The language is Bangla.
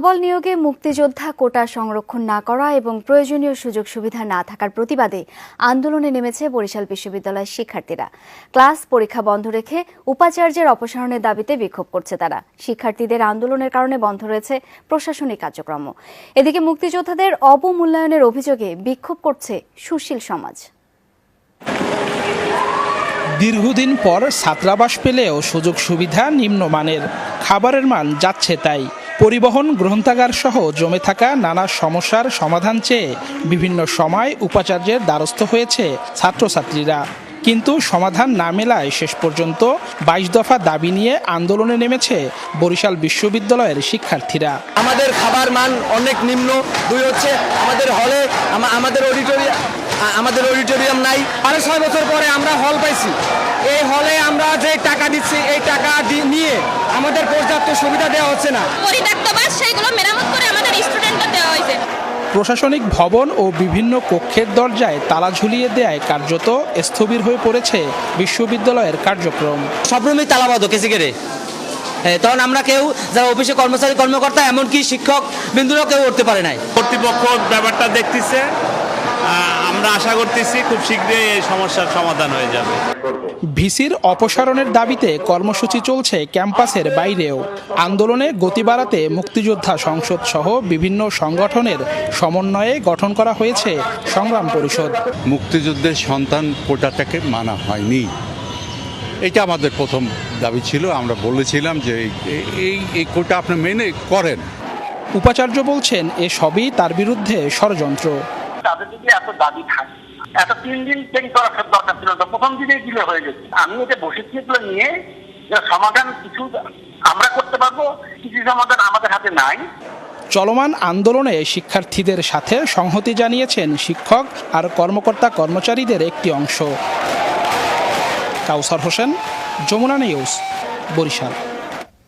সবল নিয়োগে মুক্তিযোদ্ধা কোটা সংরক্ষণ না করা এবং প্রয়োজনীয় সুযোগ সুবিধা না থাকার প্রতিবাদে আন্দোলনে নেমেছে বরিশাল বিশ্ববিদ্যালয়ের শিক্ষার্থীরা। ক্লাস পরীক্ষা বন্ধ রেখে উপাচার্যের অপসারণের দাবিতে বিক্ষোভ করছে তারা। শিক্ষার্থীদের আন্দোলনের কারণে বন্ধ রয়েছে প্রশাসনিক কার্যক্রম এদিকে মুক্তিযোদ্ধাদের অবমূল্যায়নের অভিযোগে বিক্ষোভ করছে সুশীল সমাজ। দীর্ঘদিন পর ছাত্রাবাস পেলেও সুযোগ সুবিধা নিম্নমানের। খাবারের মান যাচ্ছে তাই। পরিবহন, গ্রন্থাগার সহ জমে থাকা নানা সমস্যার সমাধান চেয়ে বিভিন্ন সময় উপাচার্যের দ্বারস্থ হয়েছে ছাত্রছাত্রীরা। কিন্তু সমাধান না মেলায় শেষ পর্যন্ত বাইশ দফা দাবি নিয়ে আন্দোলনে নেমেছে বরিশাল বিশ্ববিদ্যালয়ের শিক্ষার্থীরা। আমাদের খাবার মান অনেক নিম্ন। দুই হচ্ছে আমাদের হলে আমাদের অডিটোরিয়াম আমাদের অডিটোরিয়াম নাই। সাড়ে ছয় বছর পরে আমরা হল পাইছি। এই হলে টাকা দিচ্ছি এই টাকা নিয়ে আমাদের পর্যাপ্ত সুবিধা দেওয়া হচ্ছে না। পরিত্যক্ত বাস সেইগুলো মেরামত করে আমাদের স্টুডেন্টদের দেওয়া হয়েছে। প্রশাসনিক ভবন ও বিভিন্ন কক্ষের দরজায় তালা ঝুলিয়ে দেয় কার্যত স্থবির হয়ে পড়েছে বিশ্ববিদ্যালয়ের কার্যক্রম। সব রুমই তালাবদ্ধ কেসি কেড়ে তখন আমরা কেউ যারা অফিসে কর্মচারী কর্মকর্তা এমনকি শিক্ষক বিন্দুরাও কেউ উঠতে পারে নাই। কর্তৃপক্ষ ব্যাপারটা দেখতেছে আমরা আশা করতেছি খুব শীঘ্রই এই সমস্যার সমাধান হয়ে যাবে। ভিসির অপসারণের দাবিতে কর্মসূচি চলছে ক্যাম্পাসের বাইরেও। আন্দোলনে গতি বাড়াতে মুক্তিযোদ্ধা সংসদ সহ বিভিন্ন সংগঠনের সমন্বয়ে গঠন করা হয়েছে সংগ্রাম পরিষদ। মুক্তিযুদ্ধের সন্তান কোটাটাকে মানা হয়নি। এটা আমাদের প্রথম দাবি ছিল। আমরা বলেছিলাম যে এই- এই এই কোটা আপনি মেনে করেন। উপাচার্য বলছেন এ সবই তার বিরুদ্ধে ষড়যন্ত্র। তাদের যদি এত দাবি থাকে, এত তিন দিন দেরি করার দরকার ছিল না প্রথম দিনেই দিলে হয়ে গেছে। আমি এটা বসেছি এগুলো নিয়ে সমাধান কিছু আমরা করতে পারব, কিছু সমাধান আমাদের হাতে নাই। চলমান আন্দোলনে শিক্ষার্থীদের সাথে সংহতি জানিয়েছেন শিক্ষক আর কর্মকর্তা কর্মচারীদের একটি অংশ। কাউসার হোসেন, যমুনা নিউজ, বরিশাল।